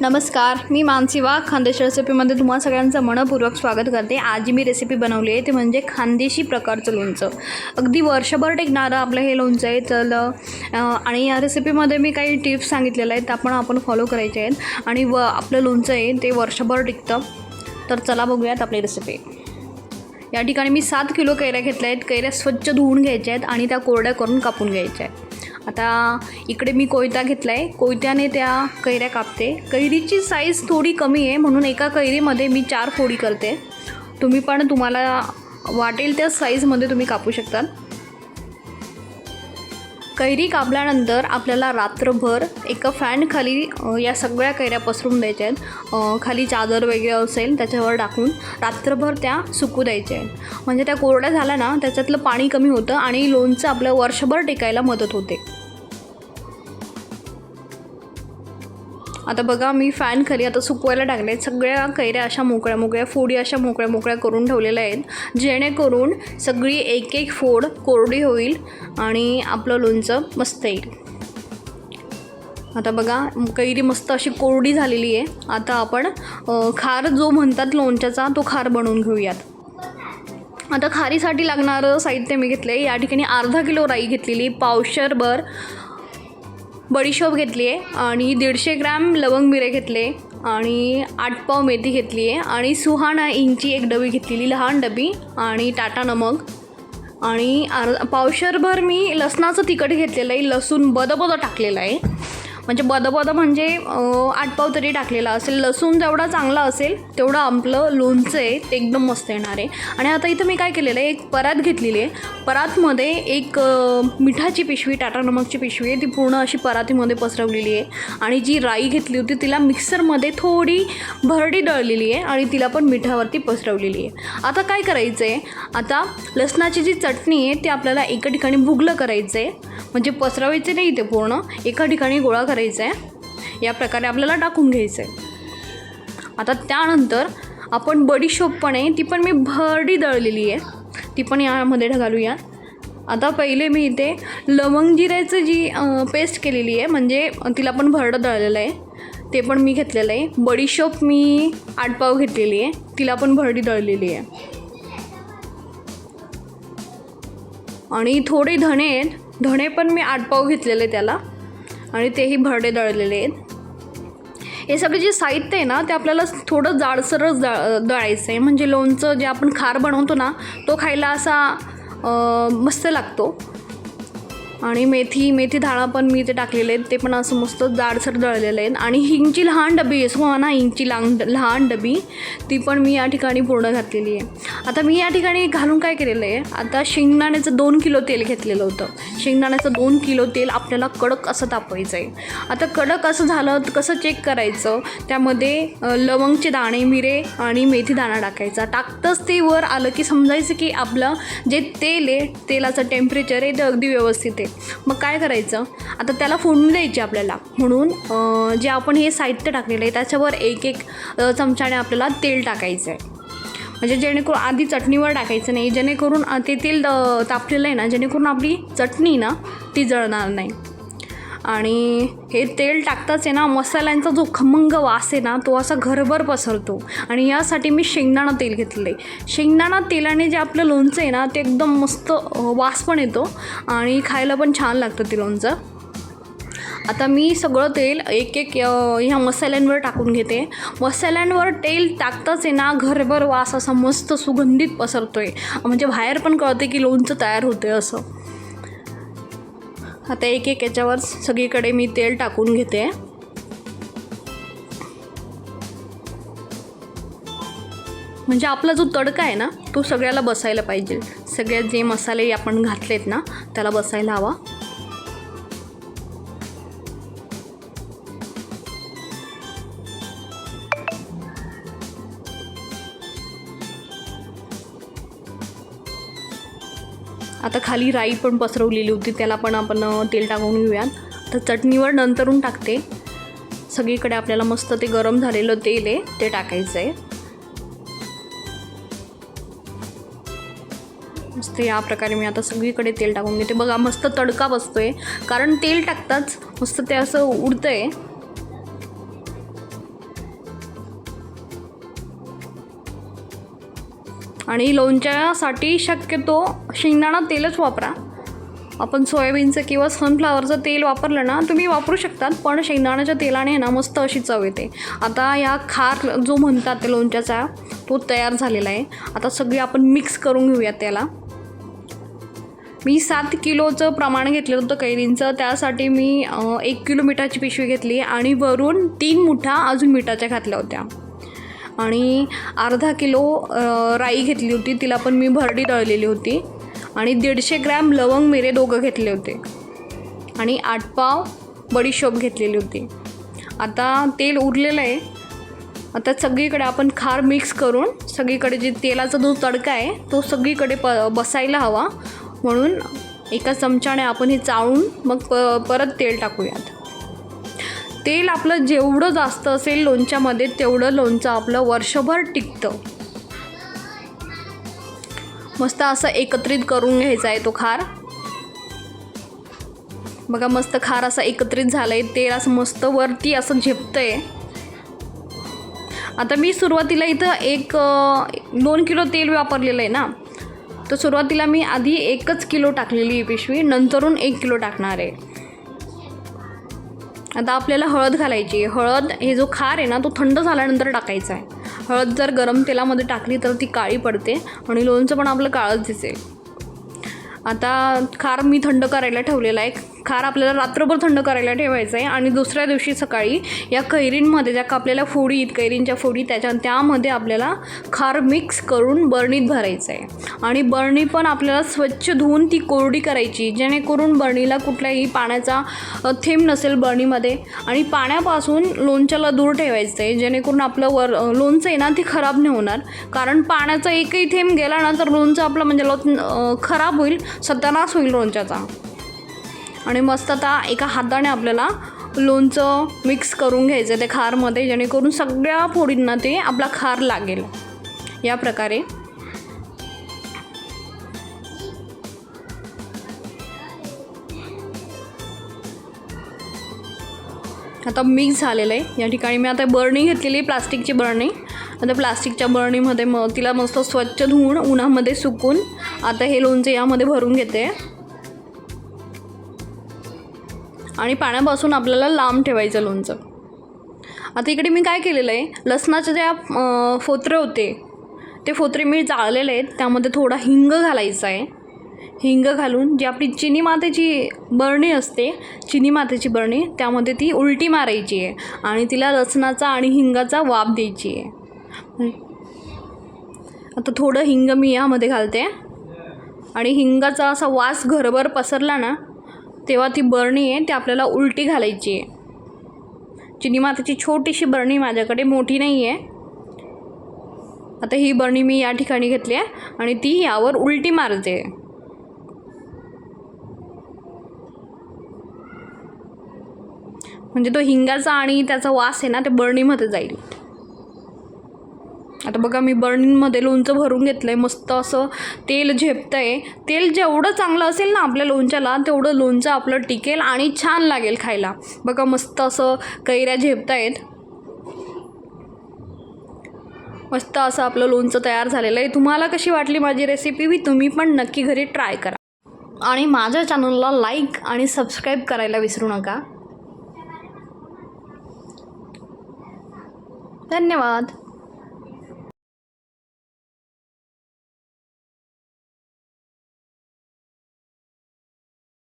नमस्कार मी मानसी वाघ खानदेशी रेसिपीमध्ये तुम्हाला सगळ्यांचं मनपूर्वक स्वागत करते. आज मी रेसिपी बनवली आहे ते म्हणजे खानदेशी प्रकारचं लोणचं. अगदी वर्षभर टिकणारं आपलं हे लोणचं आहे तर आणि या रेसिपीमध्ये मी काही टिप्स सांगितलेल्या आहेत त्या पण आपण फॉलो करायचे आहेत. आणि व आपलं लोणचं आहे ते वर्षभर टिकतं. तर चला बघूयात आपली रेसिपी. या ठिकाणी मी सात किलो कैऱ्या घेतल्या आहेत कैऱ्या स्वच्छ धुवून घ्यायच्या आहेत आणि त्या कोरड्या करून कापून घ्यायच्या आहेत. आता इकडे मी कोयता घेतला आहे कोयत्याने त्या कैऱ्या कापते. कैरीची साईज थोडी कमी आहे म्हणून एका कैरीमध्ये मी चार फोडी करते. तुम्ही पण तुम्हाला वाटेल त्या साईजमध्ये तुम्ही कापू शकता. कैरी कापल्यानंतर आपल्याला रात्रभर एका फॅनखाली या सगळ्या कैऱ्या पसरून द्यायच्या आहेत. खाली चादर वगैरे असेल त्याच्यावर टाकून रात्रभर त्या सुकू द्यायच्या आहेत. म्हणजे त्या कोरड्या झाल्या ना त्याच्यातलं पाणी कमी होतं आणि लोणचं आपलं वर्षभर टिकायला मदत होते. आता बघा मी फॅन खाली आता सुकवायला टाकले आहेत. सगळ्या कैऱ्या अशा मोकळ्या मोकळ्या फोडी अशा मोकळ्या मोकळ्या करून ठेवलेल्या आहेत. जेणेकरून सगळी एक एक फोड कोरडी होईल आणि आपलं लोणचं मस्त येईल. आता बघा कैरी मस्त अशी कोरडी झालेली आहे. आता आपण खार जो म्हणतात लोणच्याचा तो खार बनवून घेऊयात. आता खारीसाठी लागणारं साहित्य मी घेतलं आहे या ठिकाणी अर्धा किलो राई घेतलेली पावशरभर बडीशोप घेतली आहे आणि दीडशे ग्रॅम लवंग मिरे घेतले आणि आठ पाव मेथी घेतली आहे आणि सुहाणा इंची एक डबी घेतलेली लहान डबी आणि टाटा नमक. आणि आर पावशरभर मी लसणाचं तिखट घेतलेलं आहे लसूण बदबद टाकलेलं आहे. म्हणजे बदबद म्हणजे आठपाव तरी टाकलेला असेल. लसूण जेवढा चांगला असेल तेवढं आपलं लोणचं आहे ते एकदम मस्त येणार आहे. आणि आता इथं मी काय केलेलं आहे एक परात घेतलेली आहे. परातमध्ये एक मिठाची पिशवी टाटा नमकची पिशवी आहे. ती पूर्ण अशी परातीमध्ये पसरवलेली आहे. आणि जी राई घेतली होती तिला मिक्सरमध्ये थोडी भरडी दळलेली आहे आणि तिला पण मिठावरती पसरवलेली आहे. आता काय करायचं आहे आता लसणाची जी चटणी आहे ती आपल्याला एका ठिकाणी भुगलं करायचं आहे म्हणजे पसरवायचे नाही ते पूर्ण. एका ठिकाणी गोळा करायचा आहे या प्रकारे आपल्याला टाकून घ्यायचं आहे आता त्यानंतर आपण बडीशोप पण आहे ती पण मी भरडी दळलेली आहे. ती पण यामध्ये घालूया आता पहिले मी इथे लवंग जिऱ्याचं जी पेस्ट केलेली आहे म्हणजे तिला पण भरडं दळलेलं आहे. ते पण मी घेतलेलं आहे. बडीशोप मी आठ पाव घेतलेली आहे. तिला पण भरडी दळलेली आहे. आणि थोडे धणे आहेत. धणे पण मी आठ पाव घेतलेले त्याला. आणि तेही भरडे दळलेले आहेत. हे सगळे जे साहित्य आहे ना ते आपल्याला थोडं जाडसरच दळ दळायचं आहे म्हणजे लोणचं जे आपण खार बनवतो ना तो खायला असा मस्त लागतो. आणि मेथी मेथी धाळा पण मी ते टाकलेले आहेत. ते पण असं मस्त जाडसर दळलेले आहेत. आणि हिंगची लहान डबी आहे. सो ना हिंगची लांग लहान डबी. ती पण मी या ठिकाणी पूर्ण घातलेली आहे. आता मी या ठिकाणी घालून काय केलेलं आहे? आता शेंगदाण्याचं दोन किलो तेल घेतलेलं होतं. शेंगदाण्याचं दोन किलो तेल आपल्याला कडक असं तापवायचं आहे. आता कडक असं झालं तर कसं चेक करायचं? त्यामध्ये लवंगचे दाणे मिरे आणि मेथी दाणा टाकायचा. टाकतंच ते वर आलं की समजायचं की आपलं जे तेल आहे तेलाचं टेम्परेचर आहे ते अगदी व्यवस्थित आहे. मग काय करायचं? आता त्याला फोडून द्यायची आपल्याला. म्हणून जे आपण हे साहित्य टाकलेलं आहे त्याच्यावर एक एक चमच्याने आपल्याला तेल टाकायचं आहे म्हणजे जेणेकरून आधी चटणीवर टाकायचं नाही जेणेकरून ते तेल तापलेलं आहे ना जेणेकरून आपली चटणी ना ती जळणार नाही. आणि हे तेल टाकताच आहे ना मसाल्यांचा जो खमंग वास आहे ना तो असा घरभर पसरतो. आणि यासाठी मी शेंगदाणा तेल घेतलं आहे शेंगदाणा तेलाने जे आपलं लोणचं आहे ना ते एकदम मस्त वास पण येतो आणि खायला पण छान लागतं ते लोणचं. आता मी सगळं तेल एक एक ह्या मसाल्यांवर टाकून घेते. मसाल्यांवर तेल टाकताच आहे ना घरभर वास असा मस्त सुगंधित पसरतो आहे म्हणजे बाहेर पण कळते की लोणचं तयार होते असं. आता एक एक याच्यावर सगळीकडे मी तेल टाकून घेते. म्हणजे आपला जो तडका आहे ना तो सगळ्याला बसायला पाहिजे. सगळ्यात जे मसाले आपण घातलेत ना त्याला बसायला हवा. आता खाली राई पण पसरवलेली होती त्याला पण आपण तेल टाकून घेऊयात. तर चटणीवर नंतरून टाकते. सगळीकडे आपल्याला मस्त ते गरम झालेलं तेल आहे ते टाकायचं आहे मस्त या प्रकारे मी आता सगळीकडे तेल टाकून घेते. बघा मस्त तडका बसतो आहे कारण तेल टाकताच मस्त ते असं उडतं आहे आणि लोणच्यासाठी शक्यतो शेंगदाणा तेलच वापरा. आपण सोयाबीनचं किंवा सनफ्लावरचं तेल वापरलं ना तुम्ही वापरू शकतात पण शेंगदाण्याच्या तेलाने ना मस्त अशी चव येते. आता या खार जो म्हणतात ते लोणच्याचा तो तयार झालेला आहे. आता सगळी आपण मिक्स करून घेऊयात त्याला. मी सात किलोचं प्रमाण घेतलं होतं कैरींचं त्यासाठी मी एक किलो मिठाची पिशवी घेतली आणि वरून तीन मुठा अजून मिठाच्या घातल्या होत्या. आणि अर्धा किलो राई घेतली होती. तिला पण मी भरडी दळलेली होती. आणि दीडशे ग्रॅम लवंग मिरे दोघं घेतले होते. आणि आठ पाव बडीशोप घेतलेली होती. आता तेल उरलेलं आहे. आता सगळीकडे आपण खार मिक्स करून सगळीकडे जे तेलाचा जो तडका आहे तो सगळीकडे प बसायला हवा. म्हणून एका चमच्याने आपण हे चाळून मग प परत तेल टाकूयात. तेल आपलं जेवढं जास्त असेल लोणच्यामध्ये तेवढं लोणचं आपलं वर्षभर टिकतं. मस्त असं एकत्रित करून घ्यायचा आहे तो खार. बघा मस्त खार असा एकत्रित झालं आहे तेल असं मस्त वरती असं झेपतं आहे आता मी सुरुवातीला इथं एक दोन किलो तेल वापरलेलं आहे ना तर सुरुवातीला मी आधी एकच किलो टाकलेली आहे पिशवी नंतरून एक किलो टाकणार आहे. आता आपल्याला हळद घालायची. आहे हळद हे जो खार आहे ना तो थंड झाल्यानंतर टाकायचा आहे. हळद जर गरम तेलामध्ये टाकली तर ती काळी पडते आणि लोणचं पण आपलं काळंच दिसेल. आता खार मी थंड करायला ठेवलेला आहे. खार आपल्याला रात्रभर थंड करायला ठेवायचं आहे आणि दुसऱ्या दिवशी सकाळी या कैरींमध्ये ज्या का फोडी आहेत कैरींच्या फोडी त्याच्या त्यामध्ये आपल्याला खार मिक्स करून बरणीत भरायचं आहे आणि बरणी पण आपल्याला स्वच्छ धुवून ती कोरडी करायची जेणेकरून बरणीला कुठल्याही पाण्याचा थेंब नसेल बरणीमध्ये. आणि पाण्यापासून लोणच्याला दूर ठेवायचं आहे जेणेकरून आपलं वर लोणचं आहे ना ते खराब नाही होणार. कारण पाण्याचा एकही थेंब गेला ना तर लोणचं आपलं म्हणजे लो खराब होईल सत्यानाश होईल लोणच्याचा. आणि मस्त आता एका हाताने आपल्याला लोणचं मिक्स करून घ्यायचं ते खारमध्ये जेणेकरून सगळ्या फोडींना ते आपला खार लागेल. या प्रकारे. आता मिक्स झालेलं आहे. या ठिकाणी मी आता बरणी घेतलेली प्लास्टिकची बरणी. आता प्लास्टिकच्या बरणीमध्ये मग तिला मस्त स्वच्छ धुवून उन्हामध्ये सुकून आता हे लोणचे यामध्ये भरून घेते. आणि पाण्यापासून आपल्याला लांब ठेवायचं लोणचं. आता इकडे मी काय केलेलं आहे लसणाचे ज्या फोत्रे होते ते फोत्रे मी जाळलेले आहेत त्यामध्ये थोडा हिंग घालायचा आहे. हिंग घालून जी आपली चिनी मातेची बरणी असते चिनी मातेची बरणी त्यामध्ये ती उलटी मारायची आहे आणि तिला लसणाचा आणि हिंगाचा वाफ द्यायची आहे. आता थोडं हिंग मी यामध्ये घालते. आणि हिंगाचा असा वास घरभर पसरला ना तेव्हा ती बरणी आहे ती आपल्याला उलटी घालायची आहे. चिनी मातेची छोटीशी बरणी माझ्याकडे मोठी नाही आहे. आता ही बरणी मी या ठिकाणी घेतली आहे आणि ती यावर उलटी मारते. म्हणजे तो हिंगाचा आणि त्याचा वास आहे ना ते बरणीमध्ये जाईल. आता बघा मी बर्निंगमध्ये लोणचं भरून घेतलं आहे मस्त असं तेल झेपतं आहे तेल जेवढं चांगलं असेल ना आपल्या लोणच्याला तेवढं लोणचं आपलं टिकेल आणि छान लागेल खायला. बघा मस्त असं कैऱ्या झेपत आहेत मस्त असं आपलं लोणचं तयार झालेलं आहे. तुम्हाला कशी वाटली माझी रेसिपी बी तुम्ही पण नक्की घरी ट्राय करा. आणि माझ्या चॅनलला लाईक आणि सबस्क्राईब करायला विसरू नका. धन्यवाद.